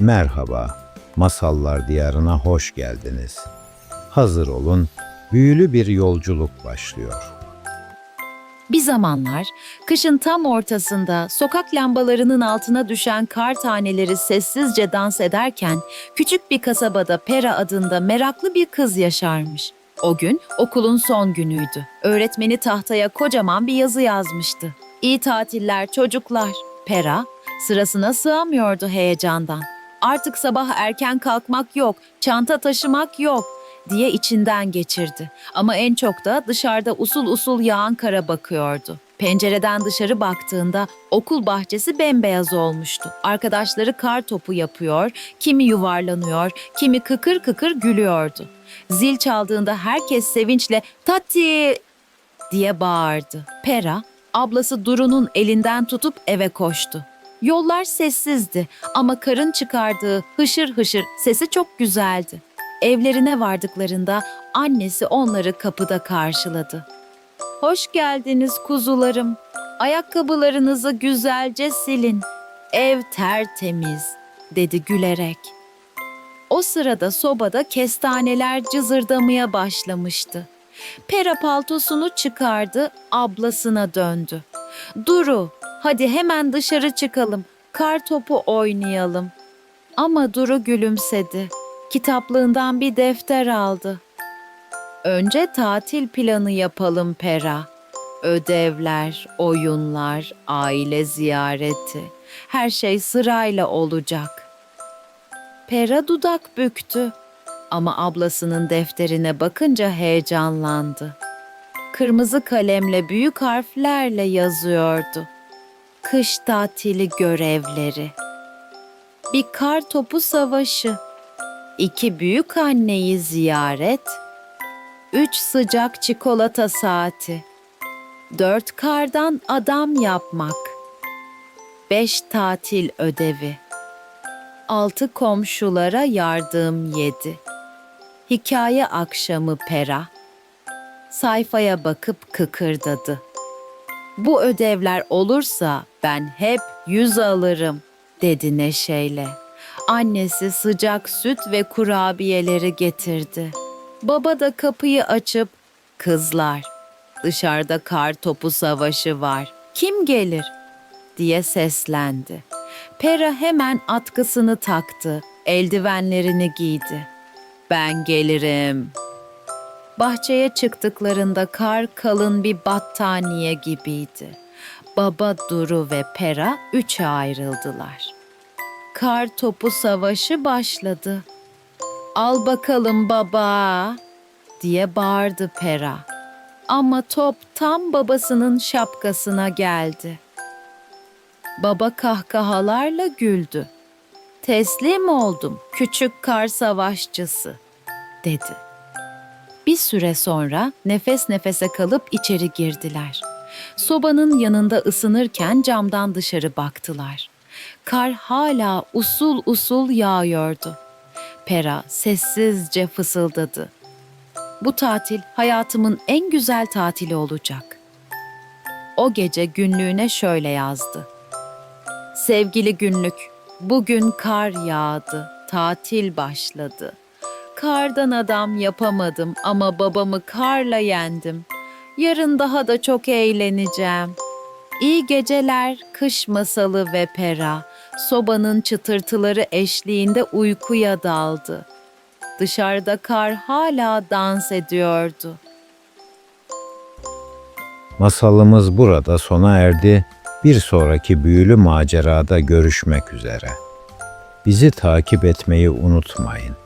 Merhaba, Masallar Diyarına hoş geldiniz. Hazır olun, büyülü bir yolculuk başlıyor. Bir zamanlar kışın tam ortasında sokak lambalarının altına düşen kar taneleri sessizce dans ederken küçük bir kasabada Pera adında meraklı bir kız yaşarmış. O gün okulun son günüydü. Öğretmeni tahtaya kocaman bir yazı yazmıştı. İyi tatiller çocuklar. Pera sırasına sığamıyordu heyecandan. Artık sabah erken kalkmak yok, çanta taşımak yok diye içinden geçirdi. Ama en çok da dışarıda usul usul yağan kara bakıyordu. Pencereden dışarı baktığında okul bahçesi bembeyaz olmuştu. Arkadaşları kar topu yapıyor, kimi yuvarlanıyor, kimi kıkır kıkır gülüyordu. Zil çaldığında herkes sevinçle "Tati!" diye bağırdı. Pera, ablası Duru'nun elinden tutup eve koştu. Yollar sessizdi ama karın çıkardığı hışır hışır sesi çok güzeldi. Evlerine vardıklarında annesi onları kapıda karşıladı. Hoş geldiniz kuzularım. Ayakkabılarınızı güzelce silin. Ev tertemiz, dedi gülerek. O sırada sobada kestaneler cızırdamaya başlamıştı. Pera paltosunu çıkardı, ablasına döndü. Duru, hadi hemen dışarı çıkalım, kar topu oynayalım. Ama Duru gülümsedi. Kitaplığından bir defter aldı. Önce tatil planı yapalım Pera. Ödevler, oyunlar, aile ziyareti, her şey sırayla olacak. Pera dudak büktü ama ablasının defterine bakınca heyecanlandı. Kırmızı kalemle büyük harflerle yazıyordu. Kış tatili görevleri. Bir kar topu savaşı. İki büyük anneyi ziyaret. Üç sıcak çikolata saati. Dört kardan adam yapmak. Beş tatil ödevi. Altı komşulara yardım yedi. Hikaye akşamı pera. Sayfaya bakıp kıkırdadı. Bu ödevler olursa ben hep yüz alırım, dedi neşeyle. Annesi sıcak süt ve kurabiyeleri getirdi. Baba da kapıyı açıp, kızlar, dışarıda kar topu savaşı var, kim gelir? diye seslendi. Pera hemen atkısını taktı, eldivenlerini giydi. Ben gelirim. Bahçeye çıktıklarında kar kalın bir battaniye gibiydi. Baba Duru ve Pera üçe ayrıldılar. Kar topu savaşı başladı. Al bakalım baba diye bağırdı Pera. Ama top tam babasının şapkasına geldi. Baba kahkahalarla güldü. Teslim oldum küçük kar savaşçısı dedi. Bir süre sonra nefes nefese kalıp içeri girdiler. Sobanın yanında ısınırken camdan dışarı baktılar. Kar hala usul usul yağıyordu. Pera sessizce fısıldadı. Bu tatil hayatımın en güzel tatili olacak. O gece günlüğüne şöyle yazdı. Sevgili günlük, bugün kar yağdı, tatil başladı. Kardan adam yapamadım ama babamı karla yendim. Yarın daha da çok eğleneceğim. İyi geceler kış masalı ve pera. Sobanın çıtırtıları eşliğinde uykuya daldı. Dışarıda kar hala dans ediyordu. Masalımız burada sona erdi. Bir sonraki büyülü macerada görüşmek üzere. Bizi takip etmeyi unutmayın.